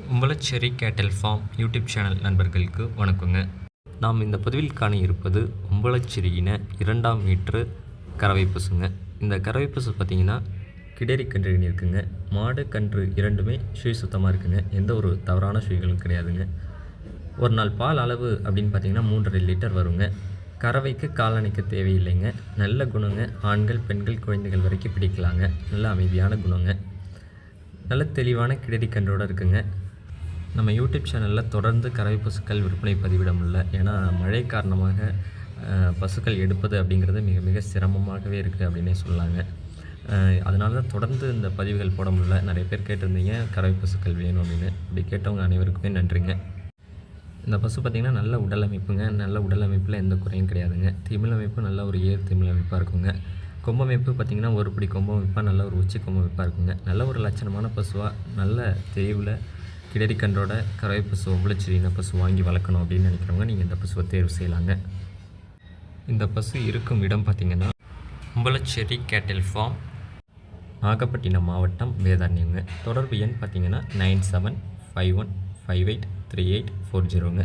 உம்பளச்சேரி கேட்டல் form YouTube channel நண்பர்களுக்கு வணக்கங்க. நாம் இந்த பதிவில் காண இருப்பது உம்பளச்சேரியின இரண்டாம் மீட்ரு கறவை பசுங்க. இந்த கறவை பசு பார்த்திங்கன்னா கிடேரி கன்று இருக்குங்க. மாடு கன்று இரண்டுமே சுய சுத்தமாக இருக்குங்க. எந்த ஒரு தவறான சுழிகளும் கிடையாதுங்க. ஒரு நாள் பால் அளவு அப்படின்னு பார்த்தீங்கன்னா மூன்றரை லிட்டர் வருங்க. கறவைக்கு காலணிக்க தேவையில்லைங்க. நல்ல குணங்க. ஆண்கள் பெண்கள் குழந்தைகள் வரைக்கும் பிடிக்கலாங்க. நல்ல அமைதியான குணங்க. நல்ல தெளிவான கிடரி கன்றோடு இருக்குங்க. நம்ம யூடியூப் சேனலில் தொடர்ந்து கறவை பசுக்கள் விற்பனை பதிவிட முடியல. ஏன்னா மழை காரணமாக பசுக்கள் எடுப்பது அப்படிங்கிறது மிக மிக சிரமமாகவே இருக்குது அப்படின்னே சொல்லாங்க. அதனால தான் தொடர்ந்து இந்த பதிவுகள் போட முடியல. நிறைய பேர் கேட்டிருந்தீங்க கறவை பசுக்கள் வேணும் அப்படின்னு. அப்படி கேட்டவங்க அனைவருக்குமே நன்றிங்க. இந்த பசு பார்த்திங்கன்னா நல்ல உடல் அமைப்புங்க. நல்ல உடல் அமைப்பில் எந்த குறையும் கிடையாதுங்க. திமிழ் அமைப்பு நல்ல ஒரு ஏர் திமிழ் அமைப்பாக இருக்குங்க. கொம்பு அமைப்பு பார்த்திங்கன்னா ஒரு பிடி கொம்பு நல்ல ஒரு உச்சி கொம்பு இருக்குங்க. நல்ல ஒரு லட்சணமான பசுவாக நல்ல தெளிவில் கிடரி கன்றோட கறவை பசு ஒவ்வளச்சிரின பசு வாங்கி வளர்க்கணும் அப்படின்னு நினைக்கிறவங்க நீங்கள் இந்த பசுவை தேர்வு செய்யலாங்க. இந்த பசு இருக்கும் இடம் பார்த்திங்கன்னா உம்பளச்சேரி கேட்டில் ஃபார்ம் நாகப்பட்டினம் மாவட்டம் வேதாரண்யங்க. தொடர்பு எண் பார்த்தீங்கன்னா nine seven five one five eight three eight four ஜீரோங்க.